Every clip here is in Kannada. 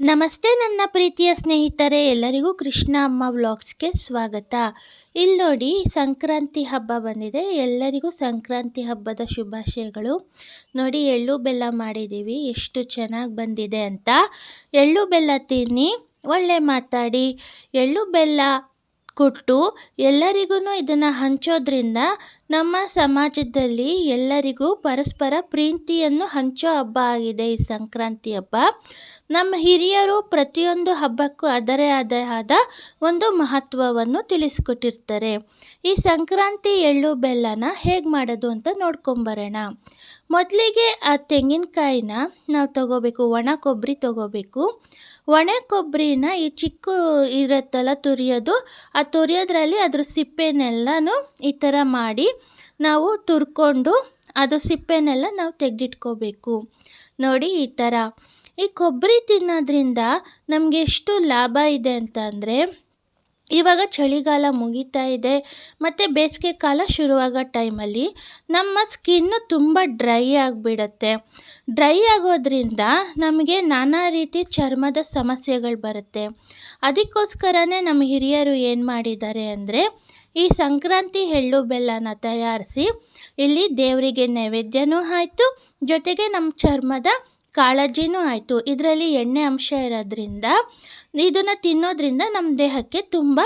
ನಮಸ್ತೆ ನನ್ನ ಪ್ರೀತಿಯ ಸ್ನೇಹಿತರೆ, ಎಲ್ಲರಿಗೂ ಕೃಷ್ಣ ಅಮ್ಮ ವ್ಲಾಗ್ಸ್ಗೆ ಸ್ವಾಗತ. ಇಲ್ಲಿ ನೋಡಿ, ಸಂಕ್ರಾಂತಿ ಹಬ್ಬ ಬಂದಿದೆ. ಎಲ್ಲರಿಗೂ ಸಂಕ್ರಾಂತಿ ಹಬ್ಬದ ಶುಭಾಶಯಗಳು. ನೋಡಿ, ಎಳ್ಳು ಬೆಲ್ಲ ಮಾಡಿದ್ದೀವಿ. ಎಷ್ಟು ಚೆನ್ನಾಗಿ ಬಂದಿದೆ ಅಂತ. ಎಳ್ಳು ಬೆಲ್ಲ ತಿನ್ನಿ, ಒಳ್ಳೆ ಮಾತಾಡಿ. ಎಳ್ಳು ಬೆಲ್ಲ ಕೊಟ್ಟು ಎಲ್ಲರಿಗೂ ಇದನ್ನು ಹಂಚೋದ್ರಿಂದ ನಮ್ಮ ಸಮಾಜದಲ್ಲಿ ಎಲ್ಲರಿಗೂ ಪರಸ್ಪರ ಪ್ರೀತಿಯನ್ನು ಹಂಚೋ ಹಬ್ಬ ಆಗಿದೆ ಈ ಸಂಕ್ರಾಂತಿ ಹಬ್ಬ. ನಮ್ಮ ಹಿರಿಯರು ಪ್ರತಿಯೊಂದು ಹಬ್ಬಕ್ಕೂ ಅದರೇ ಆದ ಆದ ಒಂದು ಮಹತ್ವವನ್ನು ತಿಳಿಸ್ಕೊಟ್ಟಿರ್ತಾರೆ. ಈ ಸಂಕ್ರಾಂತಿ ಎಳ್ಳು ಬೆಲ್ಲನ ಹೇಗೆ ಮಾಡೋದು ಅಂತ ನೋಡ್ಕೊಂಬರೋಣ. ಮೊದಲಿಗೆ ಆ ತೆಂಗಿನಕಾಯಿನ ನಾವು ತಗೋಬೇಕು, ಒಣ ಕೊಬ್ಬರಿ ತಗೋಬೇಕು. ಒಣ ಕೊಬ್ಬರಿನ ಈ ಚಿಕ್ಕ ಇರುತ್ತಲ್ಲ ತುರಿಯೋದು, ಆ ತುರಿಯೋದ್ರಲ್ಲಿ ಅದ್ರ ಸಿಪ್ಪೆನೆಲ್ಲನೂ ಈ ಥರ ಮಾಡಿ ನಾವು ತುರ್ಕೊಂಡು ಅದು ಸಿಪ್ಪೆನೆಲ್ಲ ನಾವು ತೆಗೆದಿಟ್ಕೋಬೇಕು. ನೋಡಿ ಈ ಥರ. ಈ ಕೊಬ್ಬರಿ ತಿನ್ನೋದ್ರಿಂದ ನಮಗೆ ಎಷ್ಟು ಲಾಭ ಇದೆ ಅಂತ ಅಂದರೆ, ಇವಾಗ ಚಳಿಗಾಲ ಮುಗಿತಾ ಇದೆ, ಮತ್ತು ಬೇಸಿಗೆ ಕಾಲ ಶುರುವಾಗೋ ಟೈಮಲ್ಲಿ ನಮ್ಮ ಸ್ಕಿನ್ನು ತುಂಬ ಡ್ರೈ ಆಗಿಬಿಡತ್ತೆ. ಡ್ರೈ ಆಗೋದ್ರಿಂದ ನಮಗೆ ನಾನಾ ರೀತಿ ಚರ್ಮದ ಸಮಸ್ಯೆಗಳು ಬರುತ್ತೆ. ಅದಕ್ಕೋಸ್ಕರನೇ ನಮ್ಮ ಹಿರಿಯರು ಏನು ಮಾಡಿದ್ದಾರೆ ಅಂದರೆ ಈ ಸಂಕ್ರಾಂತಿ ಎಳ್ಳು ಬೆಲ್ಲನ ತಯಾರಿಸಿ ಇಲ್ಲಿ ದೇವರಿಗೆ ನೈವೇದ್ಯನೂ ಆಯಿತು, ಜೊತೆಗೆ ನಮ್ಮ ಚರ್ಮದ ಕಾಳಜಿನೂ ಆಯಿತು. ಇದರಲ್ಲಿ ಎಣ್ಣೆ ಅಂಶ ಇರೋದ್ರಿಂದ, ಇದನ್ನು ತಿನ್ನೋದ್ರಿಂದ ನಮ್ಮ ದೇಹಕ್ಕೆ ತುಂಬ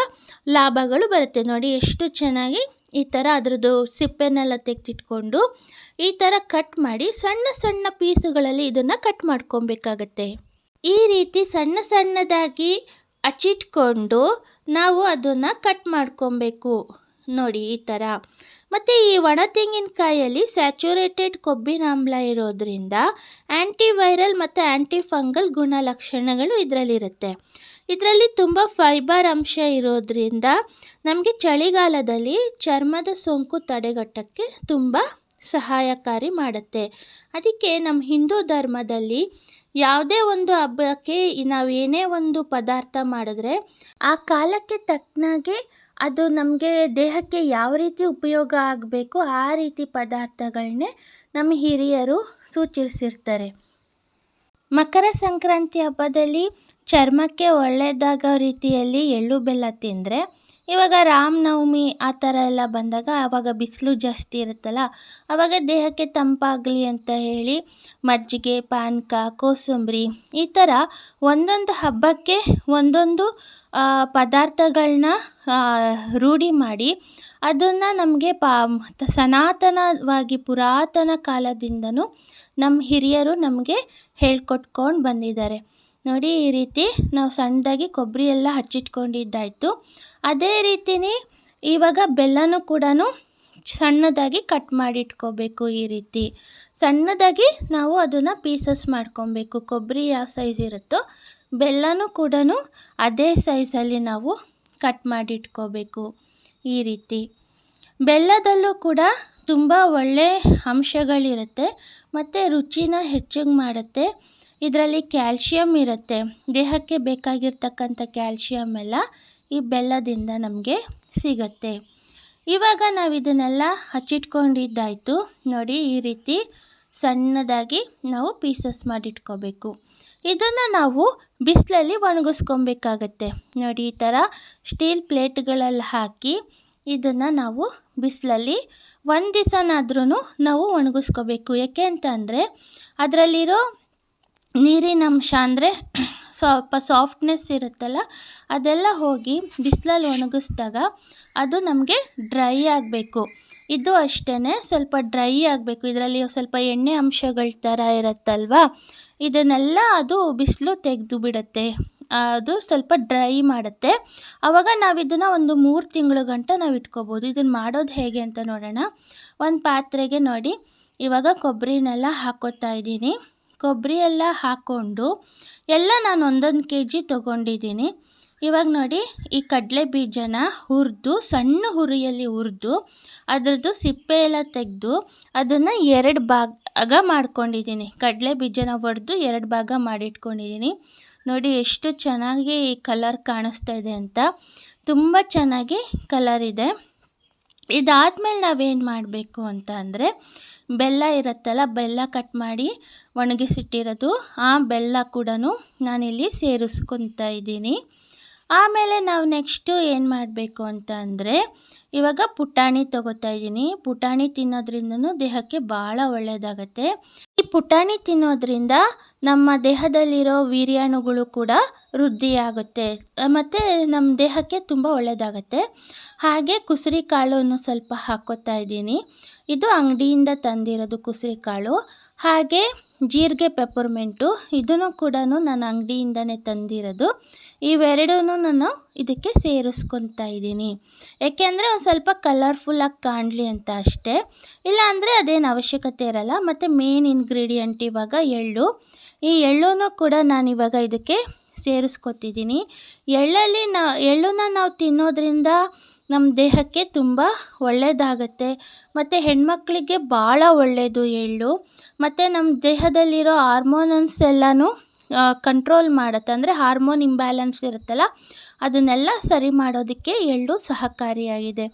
ಲಾಭಗಳು ಬರುತ್ತೆ. ನೋಡಿ, ಎಷ್ಟು ಚೆನ್ನಾಗಿ ಈ ಥರ ಅದರದ್ದು ಸಿಪ್ಪೆನೆಲ್ಲ ತೆಗೆದಿಟ್ಕೊಂಡು ಈ ಥರ ಕಟ್ ಮಾಡಿ ಸಣ್ಣ ಸಣ್ಣ ಪೀಸುಗಳಲ್ಲಿ ಇದನ್ನು ಕಟ್ ಮಾಡ್ಕೊಬೇಕಾಗತ್ತೆ. ಈ ರೀತಿ ಸಣ್ಣ ಸಣ್ಣದಾಗಿ ಹಚ್ಚಿಟ್ಕೊಂಡು ನಾವು ಅದನ್ನು ಕಟ್ ಮಾಡ್ಕೊಬೇಕು. ನೋಡಿ ಈ ಥರ ಮತ್ತು ಈ ಒಣ ತೆಂಗಿನಕಾಯಲ್ಲಿ ಸ್ಯಾಚುರೇಟೆಡ್ ಕೊಬ್ಬಿನಾಮ್ಲ ಇರೋದ್ರಿಂದ ಆ್ಯಂಟಿವೈರಲ್ ಮತ್ತು ಆ್ಯಂಟಿ ಫಂಗಲ್ ಗುಣಲಕ್ಷಣಗಳು ಇದರಲ್ಲಿರುತ್ತೆ. ಇದರಲ್ಲಿ ತುಂಬ ಫೈಬರ್ ಅಂಶ ಇರೋದ್ರಿಂದ ನಮಗೆ ಚಳಿಗಾಲದಲ್ಲಿ ಚರ್ಮದ ಸೋಂಕು ತಡೆಗಟ್ಟಕ್ಕೆ ತುಂಬ ಸಹಾಯಕಾರಿ ಮಾಡುತ್ತೆ. ಅದಕ್ಕೆ ನಮ್ಮ ಹಿಂದೂ ಧರ್ಮದಲ್ಲಿ ಯಾವುದೇ ಒಂದು ಹಬ್ಬಕ್ಕೆ ನಾವು ಏನೇ ಒಂದು ಪದಾರ್ಥ ಮಾಡಿದ್ರೆ ಆ ಕಾಲಕ್ಕೆ ತಕ್ಕನಾಗೆ ಅದು ನಮಗೆ ದೇಹಕ್ಕೆ ಯಾವ ರೀತಿ ಉಪಯೋಗ ಆಗಬೇಕು ಆ ರೀತಿ ಪದಾರ್ಥಗಳನ್ನೇ ನಮ್ಮ ಹಿರಿಯರು ಸೂಚಿಸಿರ್ತಾರೆ. ಮಕರ ಸಂಕ್ರಾಂತಿ ಹಬ್ಬದಲ್ಲಿ ಚರ್ಮಕ್ಕೆ ಒಳ್ಳೆಯದಾಗೋ ರೀತಿಯಲ್ಲಿ ಎಳ್ಳು ಬೆಲ್ಲ ತಿಂದರೆ ಇವಾಗ ರಾಮನವಮಿ ಆ ಥರ ಎಲ್ಲ ಬಂದಾಗ ಆವಾಗ ಬಿಸಿಲು ಜಾಸ್ತಿ ಇರುತ್ತಲ್ಲ, ಆವಾಗ ದೇಹಕ್ಕೆ ತಂಪಾಗಲಿ ಅಂತ ಹೇಳಿ ಮಜ್ಜಿಗೆ, ಪಾನಕ, ಕೋಸಂಬರಿ ಈ ಥರ ಒಂದೊಂದು ಹಬ್ಬಕ್ಕೆ ಒಂದೊಂದು ಪದಾರ್ಥಗಳನ್ನ ರೂಢಿ ಮಾಡಿ ಅದನ್ನು ನಮಗೆ ಪಾ, ಸನಾತನವಾಗಿ ಪುರಾತನ ಕಾಲದಿಂದನೂ ನಮ್ಮ ಹಿರಿಯರು ನಮಗೆ ಹೇಳ್ಕೊಟ್ಕೊಂಡು ಬಂದಿದ್ದಾರೆ. ನೋಡಿ ಈ ರೀತಿ ನಾವು ಸಣ್ಣದಾಗಿ ಕೊಬ್ಬರಿ ಎಲ್ಲ ಹಚ್ಚಿಟ್ಕೊಂಡಿದ್ದಾಯಿತು. ಅದೇ ರೀತಿಯೇ ಇವಾಗ ಬೆಲ್ಲನೂ ಕೂಡ ಸಣ್ಣದಾಗಿ ಕಟ್ ಮಾಡಿಟ್ಕೋಬೇಕು ಈ ರೀತಿ. ಸಣ್ಣದಾಗಿ ನಾವು ಅದನ್ನು ಪೀಸಸ್ ಮಾಡ್ಕೊಬೇಕು. ಕೊಬ್ಬರಿ ಯಾವ ಸೈಜ್ ಇರುತ್ತೋ ಬೆಲ್ಲನೂ ಕೂಡ ಅದೇ ಸೈಜಲ್ಲಿ ನಾವು ಕಟ್ ಮಾಡಿಟ್ಕೋಬೇಕು ಈ ರೀತಿ. ಬೆಲ್ಲದಲ್ಲೂ ಕೂಡ ತುಂಬ ಒಳ್ಳೆಯ ಅಂಶಗಳಿರುತ್ತೆ. ಮತ್ತು ರುಚಿನ ಹೆಚ್ಚಿಗೆ ಮಾಡುತ್ತೆ. ಇದರಲ್ಲಿ ಕ್ಯಾಲ್ಶಿಯಂ ಇರುತ್ತೆ. ದೇಹಕ್ಕೆ ಬೇಕಾಗಿರ್ತಕ್ಕಂಥ ಕ್ಯಾಲ್ಶಿಯಮ್ ಎಲ್ಲ ಈ ಬೆಲ್ಲದಿಂದ ನಮಗೆ ಸಿಗತ್ತೆ. ಇವಾಗ ನಾವು ಇದನ್ನೆಲ್ಲ ಹಚ್ಚಿಟ್ಕೊಂಡಿದ್ದಾಯಿತು. ನೋಡಿ ಈ ರೀತಿ ಸಣ್ಣದಾಗಿ ನಾವು ಪೀಸಸ್ ಮಾಡಿಟ್ಕೋಬೇಕು. ಇದನ್ನು ನಾವು ಬಿಸಿಲಲ್ಲಿ ಒಣಗಿಸ್ಕೊಬೇಕಾಗತ್ತೆ. ನೋಡಿ ಈ ಥರ ಸ್ಟೀಲ್ ಪ್ಲೇಟ್ಗಳಲ್ಲಿ ಹಾಕಿ ಇದನ್ನು ನಾವು ಬಿಸಿಲಲ್ಲಿ ಒಂದು ದಿವಸನಾದ್ರೂ ನಾವು ಒಣಗಿಸ್ಕೋಬೇಕು. ಯಾಕೆ ಅಂತ ಅಂದರೆ, ಅದರಲ್ಲಿರೋ ನೀರಿನ ಅಂಶ ಅಂದರೆ ಸ್ವಲ್ಪ ಸಾಫ್ಟ್ನೆಸ್ ಇರುತ್ತಲ್ಲ, ಅದೆಲ್ಲ ಹೋಗಿ ಬಿಸಿಲಲ್ಲಿ ಒಣಗಿಸ್ದಾಗ ಅದು ನಮಗೆ ಡ್ರೈ ಆಗಬೇಕು. ಇದು ಅಷ್ಟೇ ಸ್ವಲ್ಪ ಡ್ರೈ ಆಗಬೇಕು. ಇದರಲ್ಲಿ ಸ್ವಲ್ಪ ಎಣ್ಣೆ ಅಂಶಗಳ ಥರ ಇರುತ್ತಲ್ವ? ಇದನ್ನೆಲ್ಲ ಅದು ಬಿಸಿಲು ತೆಗೆದು ಬಿಡುತ್ತೆ. ಅದು ಸ್ವಲ್ಪ ಡ್ರೈ ಮಾಡುತ್ತೆ. ಆವಾಗ ನಾವು ಇದನ್ನು ಒಂದು ಮೂರು ತಿಂಗಳು ಗಂಟ ನಾವು ಇಟ್ಕೋಬೋದು. ಇದನ್ನು ಮಾಡೋದು ಹೇಗೆ ಅಂತ ನೋಡೋಣ. ಒಂದು ಪಾತ್ರೆಗೆ ನೋಡಿ. ಇವಾಗ ಕೊಬ್ಬರಿನೆಲ್ಲ ಹಾಕೋತಾ ಇದ್ದೀನಿ. ಕೊಬ್ಬರಿ ಎಲ್ಲ ಹಾಕ್ಕೊಂಡು ಎಲ್ಲ ನಾನು ಒಂದೊಂದು ಕೆ ಜಿ ತೊಗೊಂಡಿದ್ದೀನಿ. ಇವಾಗ ನೋಡಿ, ಈ ಕಡಲೆ ಬೀಜನ ಹುರಿದು, ಸಣ್ಣ ಹುರಿಯಲ್ಲಿ ಹುರಿದು, ಅದರದ್ದು ಸಿಪ್ಪೆ ಎಲ್ಲ ತೆಗೆದು ಅದನ್ನು ಎರಡು ಭಾಗ ಮಾಡ್ಕೊಂಡಿದ್ದೀನಿ. ಕಡಲೆ ಬೀಜನ ಒಡೆದು ಎರಡು ಭಾಗ ಮಾಡಿಟ್ಕೊಂಡಿದ್ದೀನಿ. ನೋಡಿ ಎಷ್ಟು ಚೆನ್ನಾಗಿ ಕಲರ್ ಕಾಣಿಸ್ತಾ ಇದೆ ಅಂತ. ತುಂಬ ಚೆನ್ನಾಗಿ ಕಲರ್ ಇದೆ. ಇದಾದಮೇಲೆ ನಾವೇನು ಮಾಡಬೇಕು ಅಂತ ಅಂದರೆ, ಬೆಲ್ಲ ಇರುತ್ತಲ್ಲ, ಬೆಲ್ಲ ಕಟ್ ಮಾಡಿ ಒಣಗಿಸಿಟ್ಟಿರೋದು, ಆ ಬೆಲ್ಲ ಕೂಡ ನಾನಿಲ್ಲಿ ಸೇರಿಸ್ಕೊತಾ ಇದ್ದೀನಿ. ಆಮೇಲೆ ನಾವು ನೆಕ್ಸ್ಟು ಏನು ಮಾಡಬೇಕು ಅಂತ ಅಂದರೆ ಇವಾಗ ಪುಟಾಣಿ ತಗೋತಾ ಇದ್ದೀನಿ. ಪುಟಾಣಿ ತಿನ್ನೋದ್ರಿಂದನೂ ದೇಹಕ್ಕೆ ಭಾಳ ಒಳ್ಳೆಯದಾಗತ್ತೆ ಈ ಪುಟಾಣಿ ತಿನ್ನೋದ್ರಿಂದ ನಮ್ಮ ದೇಹದಲ್ಲಿರೋ ವೀರ್ಯಾಣುಗಳು ಕೂಡ ವೃದ್ಧಿಯಾಗುತ್ತೆ. ಮತ್ತು ನಮ್ಮ ದೇಹಕ್ಕೆ ತುಂಬ ಒಳ್ಳೆಯದಾಗತ್ತೆ ಹಾಗೆ ಕುಸುರಿ ಕಾಳನ್ನು ಸ್ವಲ್ಪ ಹಾಕೋತಾ ಇದ್ದೀನಿ. ಇದು ಅಂಗಡಿಯಿಂದ ತಂದಿರೋದು ಕುಸುರಿ ಕಾಳು ಹಾಗೆ ಜೀರಿಗೆ ಪೆಪ್ಪರ್ಮೆಂಟು ಇದನ್ನು ಕೂಡ ನಾನು ಅಂಗಡಿಯಿಂದನೇ ತಂದಿರೋದು. ಇವೆರಡೂ ನಾನು ಇದಕ್ಕೆ ಸೇರಿಸ್ಕೊತಾ ಇದ್ದೀನಿ. ಏಕೆಂದರೆ ಒಂದು ಸ್ವಲ್ಪ ಕಲರ್ಫುಲ್ಲಾಗಿ ಕಾಣಲಿ ಅಂತ ಅಷ್ಟೇ. ಇಲ್ಲಾಂದರೆ ಅದೇನು ಅವಶ್ಯಕತೆ ಇರಲ್ಲ. ಮತ್ತು ಮೇನ್ ಇಂಗ್ರೀಡಿಯೆಂಟ್ ಇವಾಗ ಎಳ್ಳು. ಈ ಎಳ್ಳೂ ಕೂಡ ನಾನು ಇವಾಗ ಇದಕ್ಕೆ ಸೇರಿಸ್ಕೊತಿದ್ದೀನಿ. ಎಳ್ಳಲ್ಲಿ ನಾ ಎಳ್ಳನ್ನು ನಾವು ತಿನ್ನೋದ್ರಿಂದ ನಮ್ಮ ದೇಹಕ್ಕೆ ತುಂಬ ಒಳ್ಳೆಯದಾಗತ್ತೆ ಮತ್ತು ಹೆಣ್ಮಕ್ಳಿಗೆ ಭಾಳ ಒಳ್ಳೆಯದು ಎಳ್ಳು ಮತ್ತು ನಮ್ಮ ದೇಹದಲ್ಲಿರೋ ಹಾರ್ಮೋನನ್ಸ್ ಎಲ್ಲನೂ ಕಂಟ್ರೋಲ್ ಮಾಡುತ್ತೆ. ಅಂದರೆ ಹಾರ್ಮೋನ್ ಇಂಬ್ಯಾಲೆನ್ಸ್ ಇರುತ್ತಲ್ಲ, ಅದನ್ನೆಲ್ಲ ಸರಿ ಮಾಡೋದಕ್ಕೆ ಎಳ್ಳು ಸಹಕಾರಿಯಾಗಿದೆ.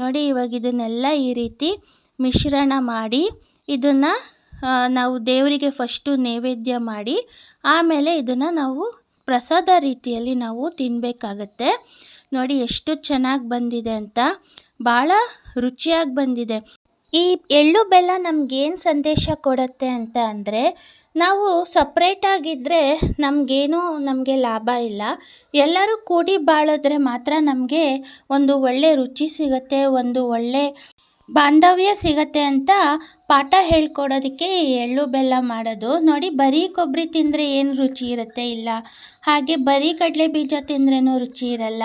ನೋಡಿ, ಇವಾಗ ಇದನ್ನೆಲ್ಲ ಈ ರೀತಿ ಮಿಶ್ರಣ ಮಾಡಿ, ಇದನ್ನು ನಾವು ದೇವರಿಗೆ ಫಸ್ಟು ನೈವೇದ್ಯ ಮಾಡಿ, ಆಮೇಲೆ ಇದನ್ನು ನಾವು ಪ್ರಸಾದ ರೀತಿಯಲ್ಲಿ ನಾವು ತಿನ್ನಬೇಕಾಗತ್ತೆ ನೋಡಿ ಎಷ್ಟು ಚೆನ್ನಾಗಿ ಬಂದಿದೆ ಅಂತ. ಭಾಳ ರುಚಿಯಾಗಿ ಬಂದಿದೆ. ಈ ಎಳ್ಳು ಬೆಲ್ಲ ನಮಗೇನು ಸಂದೇಶ ಕೊಡುತ್ತೆ ಅಂತ ಅಂದರೆ, ನಾವು ಸಪ್ರೇಟಾಗಿದ್ದರೆ ನಮಗೇನು, ನಮಗೆ ಲಾಭ ಇಲ್ಲ. ಎಲ್ಲರೂ ಕೂಡಿ ಬಾಳಿದ್ರೆ ಮಾತ್ರ ನಮಗೆ ಒಂದು ಒಳ್ಳೆ ರುಚಿ ಸಿಗುತ್ತೆ, ಒಂದು ಒಳ್ಳೆ ಬಾಂಧವ್ಯ ಸಿಗತ್ತೆ ಅಂತ ಪಾಠ ಹೇಳ್ಕೊಡೋದಕ್ಕೆ ಎಳ್ಳು ಬೆಲ್ಲ ಮಾಡೋದು. ನೋಡಿ, ಬರೀ ಕೊಬ್ಬರಿ ತಿಂದರೆ ಏನು ರುಚಿ ಇರುತ್ತೆ? ಇಲ್ಲ. ಹಾಗೆ ಬರೀ ಕಡಲೆ ಬೀಜ ತಿಂದ್ರೂ ರುಚಿ ಇರಲ್ಲ.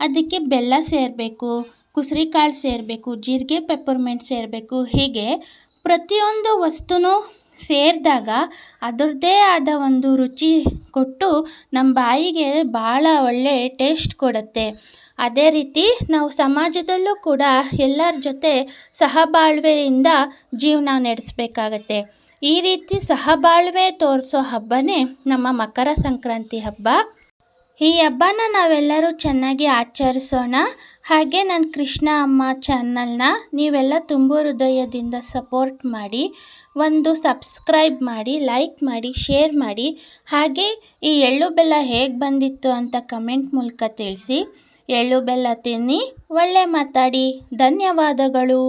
ಅದಕ್ಕೆ ಬೆಲ್ಲ ಸೇರಬೇಕು ಕುಸರಿ ಕಾಳು ಸೇರಬೇಕು, ಜೀರಿಗೆ ಪೆಪ್ಪರ್ಮೆಂಟ್ ಸೇರಬೇಕು. ಹೀಗೆ ಪ್ರತಿಯೊಂದು ವಸ್ತುನೂ ಸೇರಿದಾಗ ಅದರದ್ದೇ ಆದ ಒಂದು ರುಚಿ ಕೊಟ್ಟು ನಮ್ಮ ಬಾಯಿಗೆ ಭಾಳ ಒಳ್ಳೆ ಟೇಸ್ಟ್ ಕೊಡುತ್ತೆ. ಅದೇ ರೀತಿ ನಾವು ಸಮಾಜದಲ್ಲೂ ಕೂಡ ಎಲ್ಲರ ಜೊತೆ ಸಹಬಾಳ್ವೆಯಿಂದ ಜೀವನ ನಡೆಸಬೇಕಾಗತ್ತೆ. ಈ ರೀತಿ ಸಹಬಾಳ್ವೆ ತೋರಿಸೋ ಹಬ್ಬನೇ ನಮ್ಮ ಮಕರ ಸಂಕ್ರಾಂತಿ ಹಬ್ಬ. ಈ ಹಬ್ಬನ ನಾವೆಲ್ಲರೂ ಚೆನ್ನಾಗಿ ಆಚರಿಸೋಣ. ಹಾಗೆ ನನ್ನ ಕೃಷ್ಣ ಅಮ್ಮ ಚಾನಲ್ನ ನೀವೆಲ್ಲ ತುಂಬ ಹೃದಯದಿಂದ ಸಪೋರ್ಟ್ ಮಾಡಿ, ಒಂದು ಸಬ್ಸ್ಕ್ರೈಬ್ ಮಾಡಿ, ಲೈಕ್ ಮಾಡಿ, ಶೇರ್ ಮಾಡಿ. ಹಾಗೆ ಈ ಎಳ್ಳು ಬೆಲ್ಲ ಹೇಗೆ ಬಂದಿತ್ತು ಅಂತ ಕಮೆಂಟ್ ಮೂಲಕ ತಿಳಿಸಿ. ಎಳ್ಳು ಬೆಲ್ಲ ತಿನ್ನಿ ಒಳ್ಳೆ ಮಾತಾಡಿ ಧನ್ಯವಾದಗಳು.